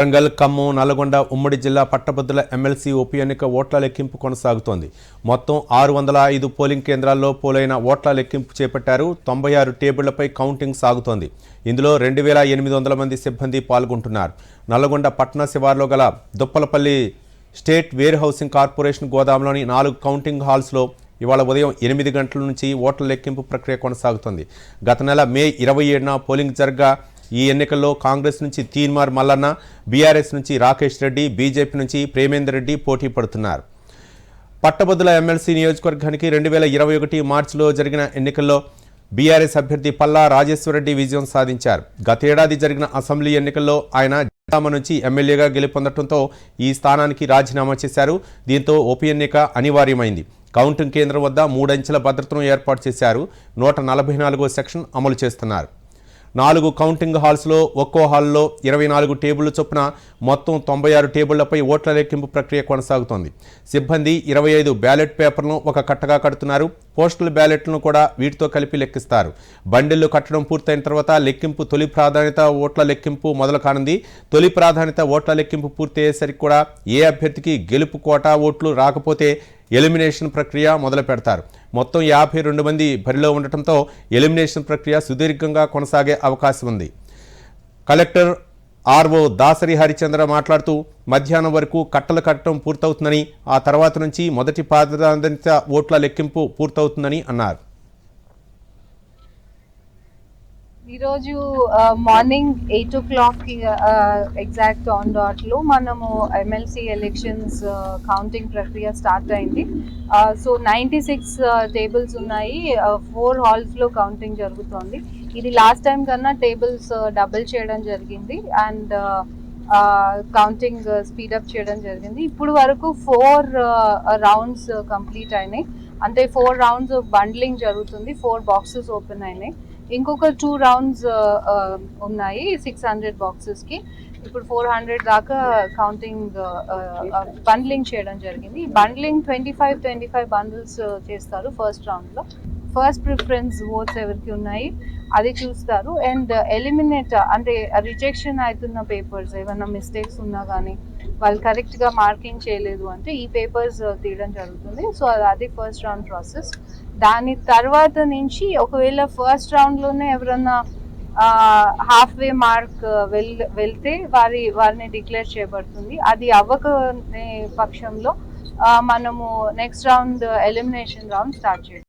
వరంగల్ ఖమ్మం నల్గొండ ఉమ్మడి జిల్లా పట్టభద్రుల ఎమ్మెల్సీ ఉప ఎన్నిక ఓట్ల లెక్కింపు కొనసాగుతోంది. మొత్తం ఆరు వందల ఐదు పోలింగ్ కేంద్రాల్లో పోలైన ఓట్ల లెక్కింపు చేపట్టారు. తొంభై ఆరు టేబుళ్ళపై కౌంటింగ్ సాగుతోంది. ఇందులో రెండు వేల ఎనిమిది వందల మంది సిబ్బంది పాల్గొంటున్నారు. నల్గొండ పట్టణ శివార్లో గల Duppalapalli state warehousing corporation గోదాంలోని నాలుగు కౌంటింగ్ హాల్స్లో ఇవాళ ఉదయం ఎనిమిది గంటల నుంచి ఓట్ల లెక్కింపు ప్రక్రియ కొనసాగుతోంది. గత నెల మే ఇరవై ఏడున పోలింగ్ జరగా ఈ ఎన్నికల్లో కాంగ్రెస్ నుంచి తీన్మార్ మల్లన్న బీఆర్ఎస్ నుంచి రాకేష్ రెడ్డి బీజేపీ నుంచి ప్రేమేందర్ రెడ్డి పోటీ పడుతున్నారు. పట్టభద్రుల ఎమ్మెల్సీ నియోజకవర్గానికి రెండు వేల ఇరవై ఒకటి మార్చిలో జరిగిన ఎన్నికల్లో బీఆర్ఎస్ అభ్యర్థి పల్లా రాజేశ్వరరెడ్డి విజయం సాధించారు. గతేడాది జరిగిన అసెంబ్లీ ఎన్నికల్లో ఆయన జనగామ నుంచి ఎమ్మెల్యేగా గెలుపొందడంతో ఈ స్థానానికి రాజీనామా చేశారు. దీంతో ఉప ఎన్నిక అనివార్యమైంది. కౌంటింగ్ కేంద్రం వద్ద మూడంచెల భద్రతను ఏర్పాటు చేశారు. నూట నలభై నాలుగో సెక్షన్ అమలు చేస్తున్నారు. నాలుగు కౌంటింగ్ హాల్స్లో ఒక్కో హాల్లో ఇరవై నాలుగు టేబుళ్ళ చొప్పున మొత్తం తొంభై ఆరు టేబుళ్ళపై ఓట్ల లెక్కింపు ప్రక్రియ కొనసాగుతోంది. సిబ్బంది ఇరవై ఐదు బ్యాలెట్ పేపర్లను ఒక కట్టగా కడుతున్నారు. పోస్టల్ బ్యాలెట్లను కూడా వీటితో కలిపి లెక్కిస్తారు. బండిళ్ళు కట్టడం పూర్తయిన తర్వాత లెక్కింపు తొలి ప్రాధాన్యత ఓట్ల లెక్కింపు మొదలు కానుంది తొలి ప్రాధాన్యత ఓట్ల లెక్కింపు పూర్తయ్యేసరికి కూడా ఏ అభ్యర్థికి గెలుపు కోటా ఓట్లు రాకపోతే ఎలిమినేషన్ ప్రక్రియ మొదలు పెడతారు. మొత్తం యాభై రెండు మంది బరిలో ఉండటంతో ఎలిమినేషన్ ప్రక్రియ సుదీర్ఘంగా కొనసాగే అవకాశం ఉంది. కలెక్టర్ ఆర్ఓ దాసరి హరిచంద్ర మాట్లాడుతూ మధ్యాహ్నం వరకు కట్టలు కట్టడం పూర్తవుతుందని ఆ తర్వాత నుంచి మొదటి ప్రాధాన్యత ఓట్ల లెక్కింపు పూర్తవుతుందని అన్నారు. ఈరోజు morning eight o'clock exact on డాట్లో మనము ఎమ్మెల్సీ ఎలక్షన్స్ కౌంటింగ్ ప్రక్రియ స్టార్ట్ అయింది. సో నైంటీ సిక్స్ టేబుల్స్ ఉన్నాయి. ఫోర్ హాల్స్లో కౌంటింగ్ జరుగుతోంది. ఇది లాస్ట్ టైం కన్నా టేబుల్స్ డబుల్ చేయడం జరిగింది. అండ్ కౌంటింగ్ స్పీడప్ చేయడం జరిగింది. ఇప్పుడు వరకు ఫోర్ రౌండ్స్ కంప్లీట్ అయినాయి. అంటే ఫోర్ రౌండ్స్ బండ్లింగ్ జరుగుతుంది. ఫోర్ బాక్సెస్ ఓపెన్ అయినాయి. ఇంకొక టూ రౌండ్స్ ఉన్నాయి సిక్స్ హండ్రెడ్ బాక్సెస్కి ఇప్పుడు ఫోర్ హండ్రెడ్ దాకా కౌంటింగ్ బండ్లింగ్ చేయడం జరిగింది. Bundling twenty five twenty five bundles చేస్తారు ఫస్ట్ రౌండ్లో ఫస్ట్ ప్రిఫరెన్స్ ఓట్స్ ఎవరికి ఉన్నాయి అది చూస్తారు. అండ్ ఎలిమినేట్ uh, uh, అంటే uh, రిజెక్షన్ అవుతున్న పేపర్స్ ఏమైనా మిస్టేక్స్ ఉన్నా కానీ వాళ్ళు కరెక్ట్గా మార్కింగ్ చేయలేదు అంటే ఈ పేపర్స్ తీయడం జరుగుతుంది. సో అది ఫస్ట్ రౌండ్ ప్రాసెస్ దాని తర్వాత నుంచి ఒకవేళ ఫస్ట్ రౌండ్లోనే ఎవరన్నా హాఫ్ వే మార్క్ వెల్ వెళ్తే వారి వారిని డిక్లేర్ చేయబడుతుంది అది అవ్వకనే పక్షంలో మనము next round elimination round start చేయాలి.